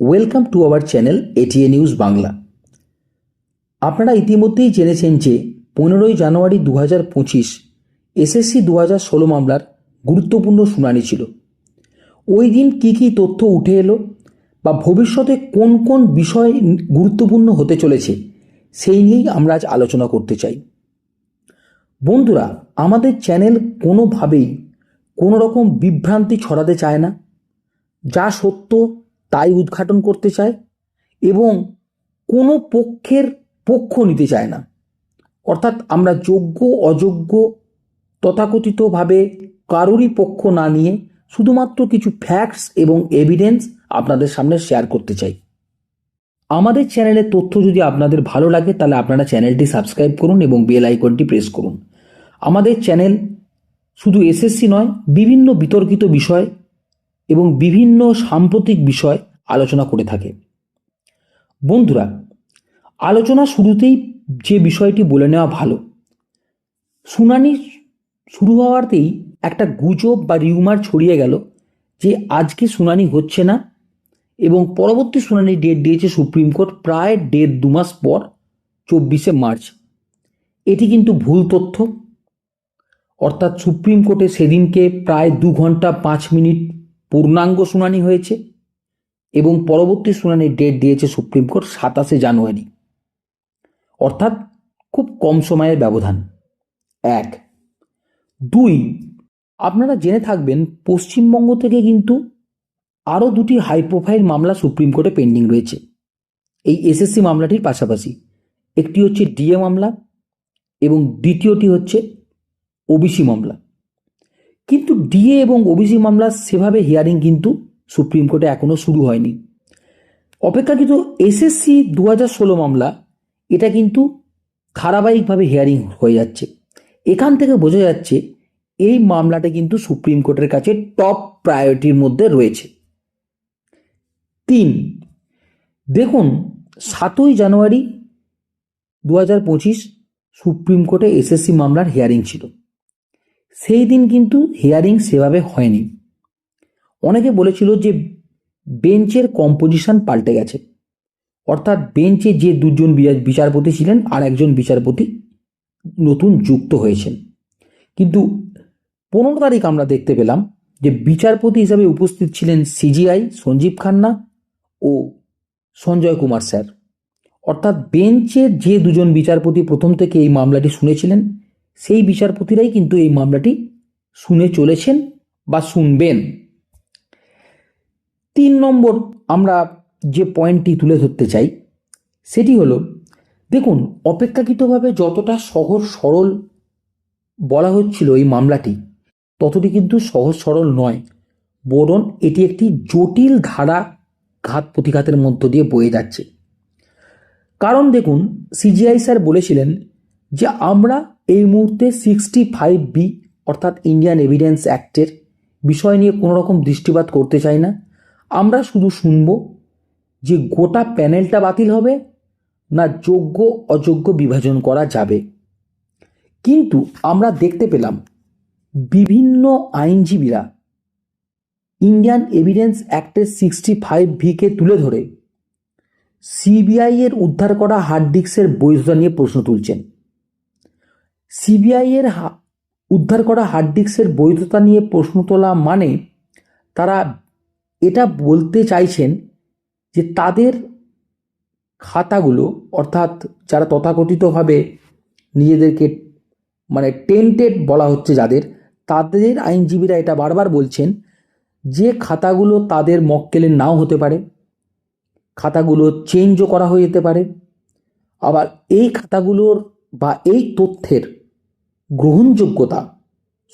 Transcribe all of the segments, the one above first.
Welcome to our channel ATA news Bangla আপনারা ইতিমধ্যেই জেনেছেন যে পনেরোই জানুয়ারি দু হাজার পঁচিশ এসএসসি দু হাজার ষোলো মামলার গুরুত্বপূর্ণ শুনানি ছিল। ওই দিন কী কী তথ্য উঠে এলো বা ভবিষ্যতে কোন কোন বিষয় গুরুত্বপূর্ণ হতে চলেছে সেই নিয়েই আমরা আজ আলোচনা করতে চাই। বন্ধুরা, আমাদের চ্যানেল কোনোভাবেই কোনো রকম বিভ্রান্তি ছড়াতে চায় না। যা সত্য তাই উদ্ঘাটন করতে চায় এবং কোনো পক্ষের পক্ষ নিতে চায় না। অর্থাৎ আমরা যোগ্য, অযোগ্য, তথাকথিতভাবে কারোরই পক্ষ না নিয়ে শুধুমাত্র কিছু ফ্যাক্টস এবং এভিডেন্স আপনাদের সামনে শেয়ার করতে চাই। আমাদের চ্যানেলের তথ্য যদি আপনাদের ভালো লাগে, তাহলে আপনারা চ্যানেলটি সাবস্ক্রাইব করুন এবং বেল আইকনটি প্রেস করুন। আমাদের চ্যানেল শুধু এসএসসি নয়, বিভিন্ন বিতর্কিত বিষয় এবং বিভিন্ন সাম্প্রতিক বিষয় আলোচনা করে থাকে। বন্ধুরা, আলোচনা শুরুতেই যে বিষয়টি বলে নেওয়া ভালো, শুনানি শুরু হওয়াতেই একটা গুজব বা রিউমার ছড়িয়ে গেল যে আজকে শুনানি হচ্ছে না এবং পরবর্তী শুনানি ডেট দিয়েছে সুপ্রিম কোর্ট প্রায় দেড় দু মাস পর, চব্বিশে মার্চ। এটি কিন্তু ভুল তথ্য। অর্থাৎ সুপ্রিম কোর্টে সেদিনকে প্রায় দু ঘণ্টা পাঁচ মিনিট পূর্ণাঙ্গ শুনানি হয়েছে এবং পরবর্তী শুনানির ডেট দিয়েছে সুপ্রিম কোর্ট সাতাশে জানুয়ারি। অর্থাৎ খুব কম সময়ের ব্যবধান। এক। দুই, আপনারা জেনে থাকবেন পশ্চিমবঙ্গ থেকে কিন্তু আরও দুটি হাই প্রোফাইল মামলা সুপ্রিম কোর্টে পেন্ডিং রয়েছে। এই এসএসসি মামলাটির পাশাপাশি একটি হচ্ছে ডিএ মামলা এবং দ্বিতীয়টি হচ্ছে ওবিসি মামলা। কিন্তু ডিএ এবং ওবিসি মামলা সেভাবে হিয়ারিং কিন্তু সুপ্রিম কোর্টে এখনও শুরু হয়নি। অপেক্ষাকৃত এসএসসি দু হাজার ষোলো মামলা, এটা কিন্তু ধারাবাহিকভাবে হিয়ারিং হয়ে যাচ্ছে। এখান থেকে বোঝা যাচ্ছে এই মামলাটা কিন্তু সুপ্রিম কোর্টের কাছে টপ প্রায়োরিটির মধ্যে রয়েছে। তিন, দেখুন, সাতই জানুয়ারি দু হাজার পঁচিশ সুপ্রিম কোর্টে এসএসসি মামলার হিয়ারিং ছিল। সেই দিন কিন্তু হিয়ারিং সেভাবে হয়নি। অনেকে বলেছিল যে বেঞ্চের কম্পোজিশন পাল্টে গেছে। অর্থাৎ বেঞ্চে যে দুজন বিচারপতি ছিলেন আর একজন বিচারপতি নতুন যুক্ত হয়েছেন। কিন্তু পনেরো তারিখ আমরা দেখতে পেলাম যে বিচারপতি হিসাবে উপস্থিত ছিলেন সিজিআই সঞ্জীব খান্না ও সঞ্জয় কুমার স্যার। অর্থাৎ বেঞ্চের যে দুজন বিচারপতি প্রথম থেকে এই মামলাটি শুনেছিলেন সেই বিচারপতিরাই কিন্তু এই মামলাটি শুনে চলেছেন বা শুনবেন। তিন নম্বর আমরা যে পয়েন্টটি তুলে ধরতে চাই, সেটি হলো, দেখুন, অপেক্ষাকৃতভাবে যতটা সহজ সরল বলা হচ্ছিল এই মামলাটি, ততটি কিন্তু সহজ সরল নয়। বরং এটি একটি জটিল ধারা ঘাত প্রতিঘাতের মধ্য দিয়ে বয়ে যাচ্ছে। কারণ দেখুন, সিজিআই স্যার বলেছিলেন যে আমরা এই মুহূর্তে সিক্সটি ফাইভ বি অর্থাৎ ইন্ডিয়ান এভিডেন্স অ্যাক্টের বিষয় নিয়ে কোনো রকম দৃষ্টিপাত করতে চাই না। আমরা শুধু শুনব যে গোটা প্যানেলটা বাতিল হবে না যোগ্য, অযোগ্য বিভাজন করা যাবে। কিন্তু আমরা দেখতে পেলাম বিভিন্ন আইনজীবীরা ইন্ডিয়ান এভিডেন্স অ্যাক্টের সিক্সটি ফাইভ ভিকে তুলে ধরে সিবিআই এর উদ্ধার করা হার্ড ডিস্কের বৈধতা নিয়ে প্রশ্ন তুলছেন। সিবিআই এর উদ্ধার করা হার্ড ডিস্কের বৈধতা নিয়ে প্রশ্ন তোলা মানে তারা এটা বলতে চাইছেন যে তাদের খাতাগুলো, অর্থাৎ যারা তথাকথিতভাবে নিজেদেরকে মানে টেন্টেড বলা হচ্ছে যাদের, তাদের আইনজীবীরা এটা বারবার বলছেন যে খাতাগুলো তাদের মক্কেলের নাও হতে পারে, খাতাগুলো চেঞ্জও করা হয়ে যেতে পারে। আবার এই খাতাগুলোর বা এই তথ্যের গ্রহণযোগ্যতা।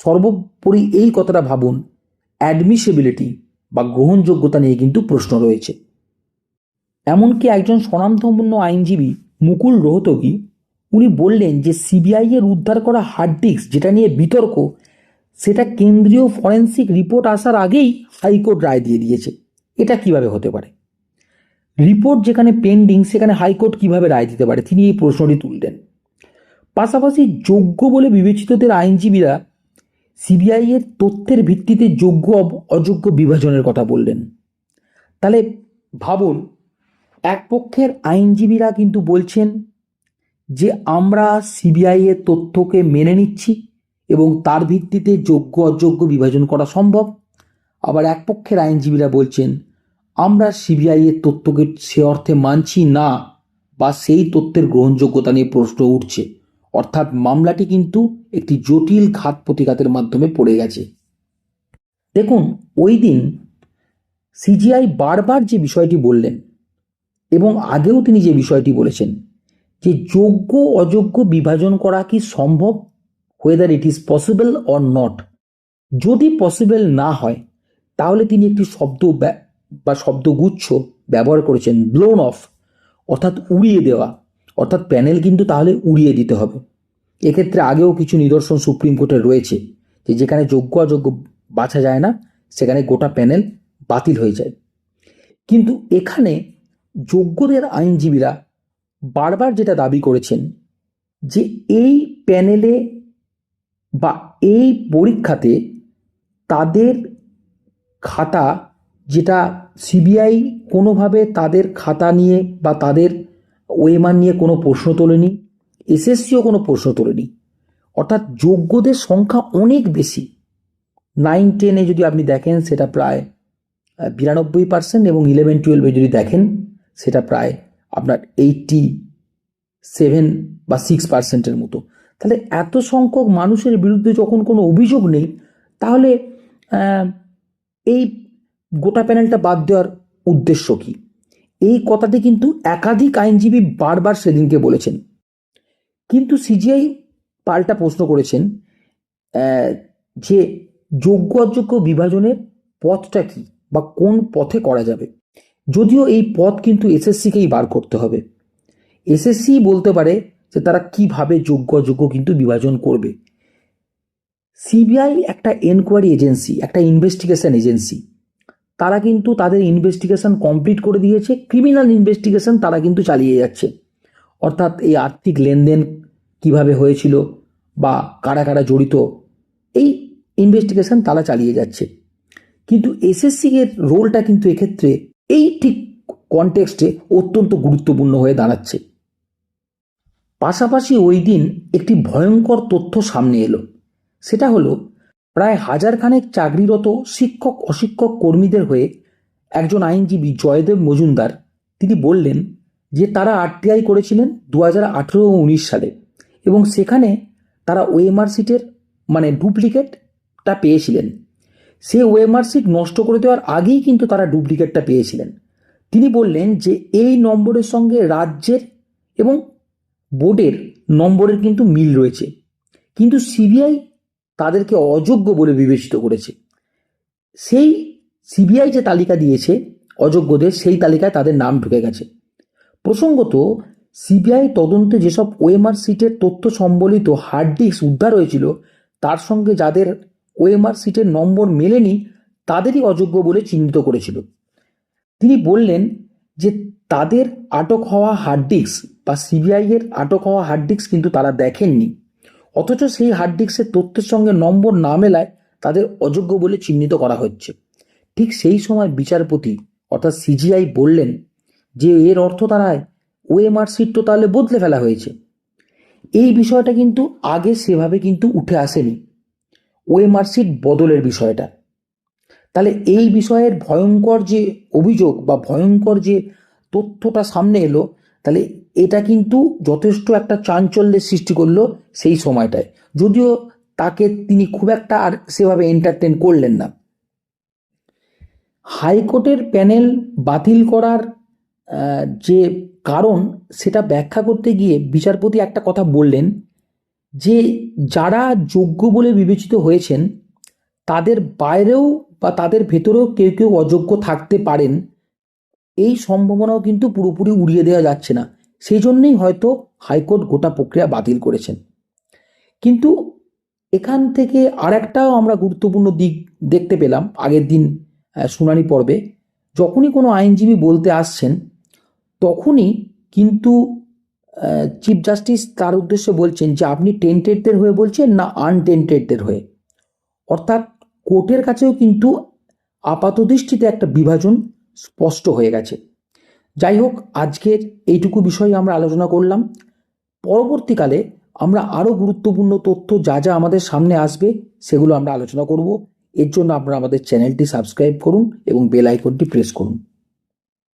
সর্বোপরি এই কথাটা ভাবুন অ্যাডমিসিবিলিটি বা গ্রহণযোগ্যতা নিয়ে কিন্তু প্রশ্ন রয়েছে। এমনকি একজন স্বনামধন্য আইনজীবী মুকুল রোহতগি, উনি বললেন যে সিবিআই এর উদ্ধার করা হার্ড ডিস্ক যেটা নিয়ে বিতর্ক, সেটা কেন্দ্রীয় ফরেন্সিক রিপোর্ট আসার আগেই হাইকোর্ট রায় দিয়ে দিয়েছে। এটা কীভাবে হতে পারে? রিপোর্ট যেখানে পেন্ডিং সেখানে হাইকোর্ট কীভাবে রায় দিতে পারে? তিনি এই প্রশ্নটি তুললেন। পাশাপাশি যোগ্য বলে বিবেচিতদের আইনজীবীরা সিবিআই এর তথ্যের ভিত্তিতে যোগ্য অযোগ্য বিভাজনের কথা বললেন। তাহলে ভাবুন, এক পক্ষের আইনজীবীরা কিন্তু বলছেন যে, আমরা সিবিআই এর তথ্যকে মেনে নিচ্ছি এবং তার ভিত্তিতে যোগ্য অযোগ্য বিভাজন করা সম্ভব। আবার এক পক্ষের আইনজীবীরা বলছেন, আমরা সিবিআই এর তথ্যকে সে অর্থে মানছি না বা সেই তথ্যের গ্রহণযোগ্যতা নিয়ে প্রশ্ন উঠছে। অর্থাৎ মামলাটি কিন্তু একটি জটিল ঘাত প্রতিঘাতের মাধ্যমে পড়ে গেছে। দেখুন, ওই দিন সিজিআই বারবার যে বিষয়টি বললেন এবং আগেও তিনি যে বিষয়টি বলেছেন যে যোগ্য অযোগ্য বিভাজন করা কি সম্ভব whether it is possible or not যদি পসিবল না হয়, তাহলে তিনি একটি শব্দ বা শব্দগুচ্ছ ব্যবহার করেছেন ব্লোন অফ অর্থাৎ উড়িয়ে দেওয়া। অর্থাৎ প্যানেল কিন্তু তাহলে উড়িয়ে দিতে হবে। এক্ষেত্রে আগেও কিছু নিদর্শন সুপ্রিম কোর্টের রয়েছে যে যেখানে যোগ্য অযোগ্য বাছা যায় না, সেখানে গোটা প্যানেল বাতিল হয়ে যায়। কিন্তু এখানে যোগ্যদের আইনজীবীরা বারবার যেটা দাবি করেছেন যে এই প্যানেলে বা এই পরীক্ষাতে তাদের খাতা যেটা সিবিআই কোনোভাবে তাদের খাতা নিয়ে বা তাদের ওয়েমার নিয়ে কোনো প্রশ্ন তোলেনি, এসএসসিও কোনো প্রশ্ন তোলেনি। অর্থাৎ যোগ্যদের সংখ্যা অনেক বেশি। নাইন, টেনে যদি আপনি দেখেন, সেটা প্রায় বিরানব্বই পার্সেন্ট এবং ইলেভেন, টুয়েলভে যদি দেখেন, সেটা প্রায় আপনার এইটটি সেভেন বা সিক্স পার্সেন্টের মতো। তাহলে এত সংখ্যক মানুষের বিরুদ্ধে যখন কোনো অভিযোগ নেই, তাহলে এই গোটা প্যানেলটা বাদ দেওয়ার উদ্দেশ্য কি? এই কথাটি কিন্তু একাধিক আইনজীবী বারবার সেদিনকে বলেছেন। কিন্তু সিজিআই পাল্টা প্রশ্ন করেছেন যে যোগ্য অযোগ্য বিভাজনের পথটা কি বা কোন পথে করা যাবে? যদিও এই পথ কিন্তু এসএসসিকেই বার করতে হবে। এসএসসি বলতে পারে যে তারা কীভাবে যোগ্য অযোগ্য কিন্তু বিভাজন করবে। সিবিআই একটা এনকোয়ারি এজেন্সি একটা ইনভেস্টিগেশন এজেন্সি তারা কিন্তু তাদের ইনভেস্টিগেশন কমপ্লিট করে দিয়েছে। ক্রিমিনাল ইনভেস্টিগেশন তারা কিন্তু চালিয়ে যাচ্ছে। অর্থাৎ এই আর্থিক লেনদেন কীভাবে হয়েছিল বা কারা কারা জড়িত, এই ইনভেস্টিগেশন তারা চালিয়ে যাচ্ছে। কিন্তু এসএসসি এর রোলটা কিন্তু এক্ষেত্রে এই ঠিক কনটেক্সটে অত্যন্ত গুরুত্বপূর্ণ হয়ে দাঁড়াচ্ছে। পাশাপাশি ওই দিন একটি ভয়ঙ্কর তথ্য সামনে এলো। সেটা হলো প্রায় হাজারখানেক চাকরিরত শিক্ষক অশিক্ষক কর্মীদের হয়ে একজন আইনজীবী জয়দেব মজুমদার, তিনি বললেন যে তারা আরটিআই করেছিলেন দু হাজার আঠেরো ও উনিশ সালে এবং সেখানে তারা ওএমআর সিটের মানে ডুপ্লিকেটটা পেয়েছিলেন। সে ওএমআর সিট নষ্ট করে দেওয়ার আগেই কিন্তু তারা ডুপ্লিকেটটা পেয়েছিলেন। তিনি বললেন যে এই নম্বরের সঙ্গে রাজ্যের এবং বোর্ডের নম্বরের কিন্তু মিল রয়েছে। কিন্তু সিবিআই তাদেরকে অযোগ্য বলে বিবেচিত করেছে। সেই সিবিআই যে তালিকা দিয়েছে, অযোগ্যদের, সেই তালিকায় তাদের নাম ঢুকে গেছে। প্রসঙ্গত সিবিআই তদন্তে যেসব ওএমআর সিটের তথ্য সম্বলিত হার্ড ডিস্ক উদ্ধার হয়েছিল, তার সঙ্গে যাদের ওএমআর সিটের নম্বর মেলেনি, তাদেরই অযোগ্য বলে চিহ্নিত করেছিল। তিনি বললেন যে, তাদের আটক হওয়া হার্ড ডিস্ক বা সিবিআই এর আটক হওয়া হার্ড ডিস্ক কিন্তু তারা দেখেননি। অথচ সেই হার্ড ডিস্কের তথ্যের সঙ্গে নম্বর না মেলায় তাদের অযোগ্য বলে চিহ্নিত করা হচ্ছে। ঠিক সেই সময় বিচারপতি, অর্থাৎ সিজিআই বললেন যে এর অর্থ দাঁড়ায় ওএমআর সিট তো তাহলে বদলে ফেলা হয়েছে। এই বিষয়টা কিন্তু আগে সেভাবে কিন্তু উঠে আসেনি। ওএমআর সিট বদলের বিষয়টা। তাহলে এই বিষয়ের ভয়ঙ্কর যে অভিযোগ বা ভয়ঙ্কর যে তথ্যটা সামনে এলো তাহলে এটা কিন্তু যথেষ্ট একটা চাঞ্চল্যের সৃষ্টি করল সেই সময়টায়। যদিও তাকে তিনি খুব একটা আর সেভাবে এন্টারটেন করলেন না। হাইকোর্টের প্যানেল বাতিল করার যে কারণ সেটা ব্যাখ্যা করতে গিয়ে বিচারপতি একটা কথা বললেন যে যারা যোগ্য বলে বিবেচিত হয়েছেন, তাদের বাইরেও বা তাদের ভেতরেও কেউ কেউ অযোগ্য থাকতে পারেন। এই সম্ভাবনাও কিন্তু পুরোপুরি উড়িয়ে দেওয়া যাচ্ছে না। সেই জন্যই হয়তো হাইকোর্ট গোটা প্রক্রিয়া বাতিল করেছেন। কিন্তু এখান থেকে আরেকটাও আমরা গুরুত্বপূর্ণ দিক দেখতে পেলাম আগের দিন শুনানি পর্বে। যখনই কোনো আইনজীবী বলতে আসছেন, তখনই কিন্তু চিফ জাস্টিস তার উদ্দেশ্যে বলছেন যে, আপনি টেন্টেডদের হয়ে বলছেন না আনটেন্টেডদের হয়ে? অর্থাৎ কোর্টের কাছেও কিন্তু আপাতদৃষ্টিতে একটা বিভাজন স্পষ্ট হয়ে গেছে। যাই হোক, আজকের এইটুকু বিষয়ে আমরা আলোচনা করলাম। পরবর্তীকালে আমরা আরও গুরুত্বপূর্ণ তথ্য যা যা আমাদের সামনে আসবে সেগুলো আমরা আলোচনা করব। এর জন্য আপনারা আমাদের চ্যানেলটি সাবস্ক্রাইব করুন এবং বেল আইকনটি প্রেস করুন।